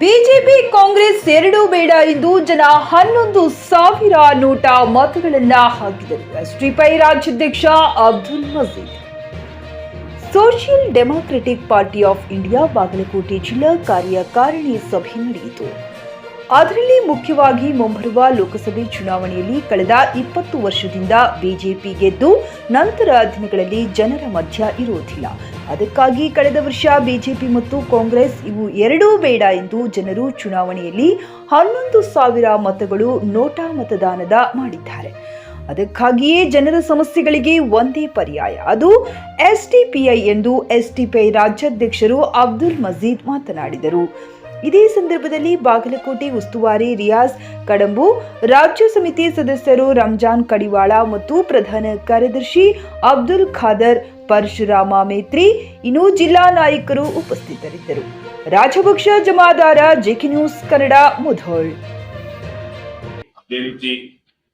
BJP Congress ಎರಡೂ ಬೇಡ ಎಂದು ಜನ ಹನ್ನೊಂದು ಸಾವಿರ ನೋಟ ಮತಗಳನ್ನ ಹಾಕಿದರು. ಎಸ್ಟಿಪೈ ರಾಜ್ಯಾಧ್ಯಕ್ಷ Abdul Majeed. Social democratic party of India Bagalkote ಜಿಲ್ಲಾ ಕಾರ್ಯಕಾರಿಣಿ ಸಭೆ ನಡೆಯಿತು. ಅದರಲ್ಲಿ ಮುಖ್ಯವಾಗಿ ಮುಂಬರುವ ಲೋಕಸಭೆ ಚುನಾವಣೆಯಲ್ಲಿ ಕಳೆದ ಇಪ್ಪತ್ತು ವರ್ಷದಿಂದ ಬಿಜೆಪಿ ಗೆದ್ದು ನಂತರ ದಿನಗಳಲ್ಲಿ ಜನರ ಮಧ್ಯ ಇರುವುದಿಲ್ಲ. ಅದಕ್ಕಾಗಿ ಕಳೆದ ವರ್ಷ ಬಿಜೆಪಿ ಮತ್ತು ಕಾಂಗ್ರೆಸ್ ಇವು ಎರಡೂ ಬೇಡ ಎಂದು ಜನರು ಚುನಾವಣೆಯಲ್ಲಿ ಹನ್ನೊಂದು ಸಾವಿರ ಮತಗಳು ನೋಟಾ ಮತದಾನದ ಮಾಡಿದ್ದಾರೆ. ಅದಕ್ಕಾಗಿಯೇ ಜನರ ಸಮಸ್ಯೆಗಳಿಗೆ ಒಂದೇ ಪರ್ಯಾಯ. ಅದು ಎಸ್ಡಿಪಿಐ ಎಂದು ಎಸ್ಡಿಪಿಐ ರಾಜ್ಯಾಧ್ಯಕ್ಷರು ಅಬ್ದುಲ್ ಮಜೀದ್ ಮಾತನಾಡಿದರು. ಇದೇ ಸಂದರ್ಭದಲ್ಲಿ ಬಾಗಲಕೋಟೆ ಉಸ್ತುವಾರಿ ರಿಯಾಜ್ ಕಡಂಬು, ರಾಜ್ಯ ಸಮಿತಿ ಸದಸ್ಯರು ರಂಜಾನ್ ಕಡಿವಾಳ ಮತ್ತು ಪ್ರಧಾನ ಕಾರ್ಯದರ್ಶಿ ಅಬ್ದುಲ್ ಖಾದರ್, ಪರಶುರಾಮ ಮೇತ್ರಿ, ಇನ್ನು ಜಿಲ್ಲಾ ನಾಯಕರು ಉಪಸ್ಥಿತರಿದ್ದರು. Rajbaksh Jamadar JK news Kannada, Mudhol.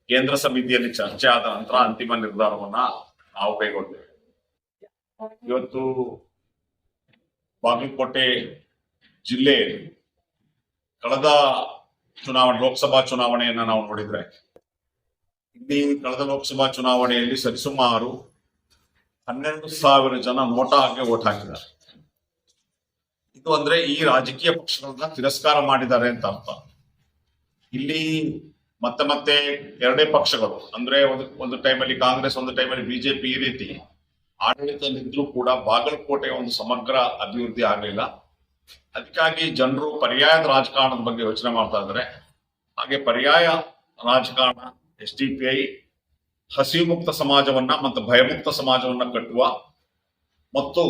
ಕೇಂದ್ರ ಸಮಿತಿಯಲ್ಲಿ ಚರ್ಚೆ ಆದ ನಂತರ ಅಂತಿಮ ನಿರ್ಧಾರವನ್ನ ನಾವು ಇವತ್ತು ಬಾಗಲಕೋಟೆ ಜಿಲ್ಲೆಯಲ್ಲಿ ಕಳೆದ ಚುನಾವಣೆ, ಲೋಕಸಭಾ ಚುನಾವಣೆಯನ್ನ ನಾವು ನೋಡಿದ್ರೆ, ಇಲ್ಲಿ ಕಳೆದ ಲೋಕಸಭಾ ಚುನಾವಣೆಯಲ್ಲಿ ಸರಿಸುಮಾರು ಹನ್ನೆರಡು ಸಾವಿರ ಜನ ನೋಟಾಗೆ ಓಟ್ ಹಾಕಿದ್ದಾರೆ. ಇದು ಅಂದ್ರೆ ಈ ರಾಜಕೀಯ ಪಕ್ಷಗಳನ್ನ ತಿರಸ್ಕಾರ ಮಾಡಿದ್ದಾರೆ ಅಂತ ಅರ್ಥ. ಇಲ್ಲಿ ಮತ್ತೆ ಮತ್ತೆ ಎರಡೇ ಪಕ್ಷಗಳು, ಅಂದ್ರೆ ಒಂದು ಒಂದು ಟೈಮಲ್ಲಿ ಕಾಂಗ್ರೆಸ್, ಒಂದು ಟೈಮಲ್ಲಿ ಬಿಜೆಪಿ ಈ ರೀತಿ ಆಡಳಿತದಲ್ಲಿದ್ರೂ ಕೂಡ ಬಾಗಲಕೋಟೆಯ ಒಂದು ಸಮಗ್ರ ಅಭಿವೃದ್ಧಿ ಆಗಲಿಲ್ಲ. ಅದಕ್ಕಾಗಿ ಜನರು ಪರ್ಯಾಯದ ರಾಜಕಾರಣದ ಬಗ್ಗೆ ಯೋಚನೆ ಮಾಡ್ತಾ ಇದ್ದಾರೆ. ಹಾಗೆ ಪರ್ಯಾಯ ರಾಜಕಾರಣ, ಎಸ್ ಡಿ ಪಿ ಐ ಹಸಿವು ಮುಕ್ತ ಸಮಾಜವನ್ನ ಮತ್ತು ಭಯಮುಕ್ತ ಸಮಾಜವನ್ನ ಕಟ್ಟುವ ಮತ್ತು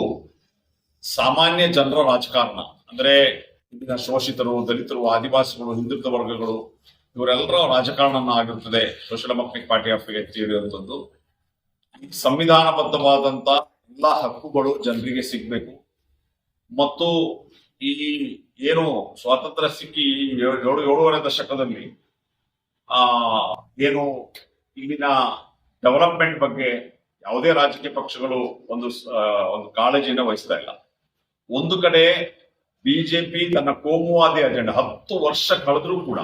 ಸಾಮಾನ್ಯ ಜನರ ರಾಜಕಾರಣ, ಅಂದ್ರೆ ಇಂದಿನ ಶೋಷಿತರು, ದಲಿತರು, ಆದಿವಾಸಿಗಳು, ಹಿಂದುಳಿದ ವರ್ಗಗಳು, ಇವರೆಲ್ಲರ ರಾಜಕಾರಣ ಆಗಿರುತ್ತದೆ ಸೋಷಿಯಲ್ ಡೆಮೋಕ್ರೆಟಿಕ್ ಪಾರ್ಟಿ ಆಫ್ ಎತ್ತಿರುವಂತದ್ದು ಸಂವಿಧಾನಬದ್ಧವಾದಂತ ಎಲ್ಲ ಹಕ್ಕುಗಳು ಜನರಿಗೆ ಸಿಗ್ಬೇಕು. ಮತ್ತು ಈ ಏನು ಸ್ವಾತಂತ್ರ್ಯ ಸಿಕ್ಕಿ ಏಳು ಏಳುವರೆ ದಶಕದಲ್ಲಿ, ಆ, ಏನು ಇಲ್ಲಿನ ಡೆವಲಪ್ಮೆಂಟ್ ಬಗ್ಗೆ ಯಾವುದೇ ರಾಜಕೀಯ ಪಕ್ಷಗಳು ಒಂದು ಒಂದು ಕಾಳಜಿನ ವಹಿಸ್ತಾ ಇಲ್ಲ. ಒಂದು ಕಡೆ ಬಿಜೆಪಿ ತನ್ನ ಕೋಮುವಾದಿ ಅಜೆಂಡಾ ಹತ್ತು ವರ್ಷ ಕಳೆದ್ರೂ ಕೂಡ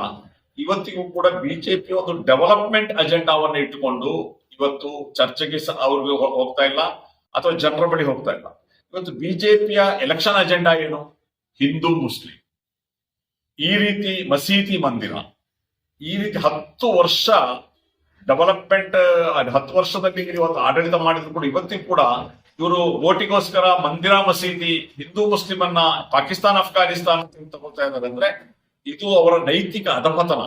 ಇವತ್ತಿಗೂ ಕೂಡ ಬಿಜೆಪಿ ಒಂದು ಡೆವಲಪ್ಮೆಂಟ್ ಅಜೆಂಡಾವನ್ನ ಇಟ್ಟುಕೊಂಡು ಇವತ್ತು ಚರ್ಚೆಗೆ ಅವ್ರಿಗೆ ಹೋಗ್ತಾ ಇಲ್ಲ, ಅಥವಾ ಜನರ ಬಳಿ ಹೋಗ್ತಾ ಇಲ್ಲ. ಇವತ್ತು ಬಿಜೆಪಿಯ ಎಲೆಕ್ಷನ್ ಅಜೆಂಡಾ ಏನು? ಹಿಂದೂ ಮುಸ್ಲಿಂ. ಈ ರೀತಿ ಮಸೀದಿ ಮಂದಿರ, ಈ ರೀತಿ ಹತ್ತು ವರ್ಷ ಡೆವಲಪ್ಮೆಂಟ್ ಹತ್ತು ವರ್ಷದಲ್ಲಿ ಇವತ್ತು ಆಡಳಿತ ಮಾಡಿದ್ರು ಕೂಡ ಇವತ್ತಿಗೂ ಕೂಡ ಇವರು ಓಟಿಗೋಸ್ಕರ ಮಂದಿರ ಮಸೀದಿ, ಹಿಂದೂ ಮುಸ್ಲಿಮನ್ನ ಪಾಕಿಸ್ತಾನ, ಅಫ್ಘಾನಿಸ್ತಾನ ತಗೊಳ್ತಾ ಇದ್ದಾರೆ ಅಂದ್ರೆ ಇದು ಅವರ ನೈತಿಕ ಅಧಪತನ.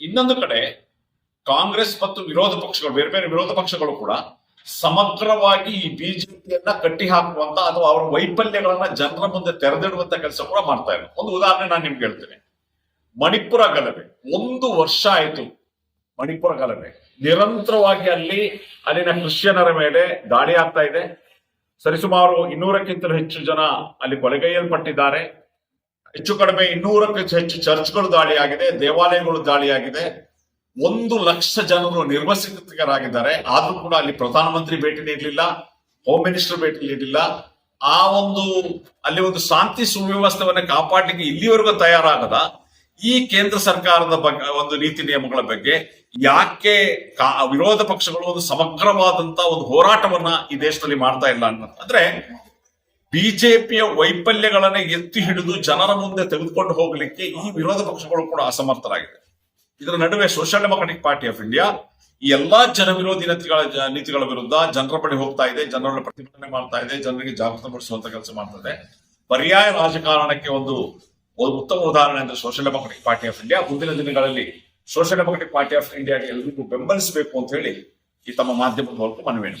ಇನ್ನೊಂದು ಕಡೆ ಕಾಂಗ್ರೆಸ್ ಮತ್ತು ವಿರೋಧ ಪಕ್ಷಗಳು, ಬೇರೆ ಬೇರೆ ವಿರೋಧ ಪಕ್ಷಗಳು ಕೂಡ ಸಮಗ್ರವಾಗಿ ಈ ಬಿಜೆಪಿಯನ್ನ ಕಟ್ಟಿ ಹಾಕುವಂತ ಅಥವಾ ಅವರ ವೈಫಲ್ಯಗಳನ್ನ ಜನರ ಮುಂದೆ ತೆರೆದಿಡುವಂತ ಕೆಲಸ ಕೂಡ ಮಾಡ್ತಾ ಇದ್ದಾರೆ ಒಂದು ಉದಾಹರಣೆ ನಾನು ನಿಮ್ಗೆ ಹೇಳ್ತೇನೆ. ಮಣಿಪುರ ಗಲಭೆ. ಒಂದು ವರ್ಷ ಆಯ್ತು ಮಣಿಪುರ ಗಲಭೆ. ನಿರಂತರವಾಗಿ ಅಲ್ಲಿ ಅಲ್ಲಿನ ಕ್ರಿಶ್ಚಿಯನರ ಮೇಲೆ ದಾಳಿ ಆಗ್ತಾ ಇದೆ. ಸರಿಸುಮಾರು ಇನ್ನೂರಕ್ಕಿಂತಲೂ ಹೆಚ್ಚು ಜನ ಅಲ್ಲಿ ಕೊಲೆಗೈಯಲ್ಪಟ್ಟಿದ್ದಾರೆ. ಹೆಚ್ಚು ಕಡಿಮೆ ಇನ್ನೂರಕ್ಕೂ ಹೆಚ್ಚು ಚರ್ಚ್ಗಳು ದಾಳಿಯಾಗಿದೆ, ದೇವಾಲಯಗಳು ದಾಳಿಯಾಗಿದೆ. ಒಂದು ಲಕ್ಷ ಜನರು ನಿರ್ವಸಿತರಾಗಿದ್ದಾರೆ ಆದ್ರೂ ಕೂಡ ಅಲ್ಲಿ ಪ್ರಧಾನಮಂತ್ರಿ ಭೇಟಿ ನೀಡಲಿಲ್ಲ ಹೋಮ್ ಮಿನಿಸ್ಟರ್ ಭೇಟಿ ನೀಡಲಿಲ್ಲ. ಆ ಒಂದು, ಅಲ್ಲಿ ಒಂದು ಶಾಂತಿ ಸುವ್ಯವಸ್ಥೆವನ್ನ ಕಾಪಾಡಲಿಕ್ಕೆ ಇಲ್ಲಿವರೆಗೂ ತಯಾರಾಗದ. ಈ ಕೇಂದ್ರ ಸರ್ಕಾರದ ಬಗ್ಗೆ ಒಂದು ನೀತಿ ನಿಯಮಗಳ ಬಗ್ಗೆ ಯಾಕೆ ವಿರೋಧ ಪಕ್ಷಗಳು ಒಂದು ಸಮಗ್ರವಾದಂತ ಒಂದು ಹೋರಾಟವನ್ನ ಈ ದೇಶದಲ್ಲಿ ಮಾಡ್ತಾ ಇಲ್ಲ ಅಂದ್ರೆ ಬಿಜೆಪಿಯ ವೈಫಲ್ಯಗಳನ್ನ ಎತ್ತಿ ಹಿಡಿದು ಜನರ ಮುಂದೆ ತೆಗೆದುಕೊಂಡು ಹೋಗಲಿಕ್ಕೆ ಈ ವಿರೋಧ ಪಕ್ಷಗಳು ಕೂಡ ಅಸಮರ್ಥರಾಗಿದೆ ಇದರ ನಡುವೆ social democratic party of India ಈ ಎಲ್ಲಾ ಜನ ವಿರೋಧಿ ನೀತಿಗಳ ನೀತಿಗಳ ವಿರುದ್ಧ ಜನರ ಬಳಿ ಹೋಗ್ತಾ ಇದೆ, ಜನರನ್ನು ಪ್ರತಿಭಟನೆ ಮಾಡ್ತಾ ಇದೆ, ಜನರಿಗೆ ಜಾಗೃತಪಡಿಸುವಂತ ಕೆಲಸ ಮಾಡ್ತಾ ಇದೆ. ಪರ್ಯಾಯ ರಾಜಕಾರಣಕ್ಕೆ ಒಂದು ಒಂದು ಉತ್ತಮ ಉದಾಹರಣೆ ಅಂದ್ರೆ social democratic party of India. ಮುಂದಿನ ದಿನಗಳಲ್ಲಿ ಸೋಷಿಯಲ್ ಡೆಮೊಕ್ರಾಟಿಕ್ ಪಾರ್ಟಿ ಆಫ್ ಇಂಡಿಯಾಗೆ ಎಲ್ಲರಿಗೂ ಬೆಂಬಲಿಸಬೇಕು ಅಂತ ಹೇಳಿ ಈ ತಮ್ಮ ಮಾಧ್ಯಮದ ಮೂಲಕ ಮನವಿ ಮಾಡಿ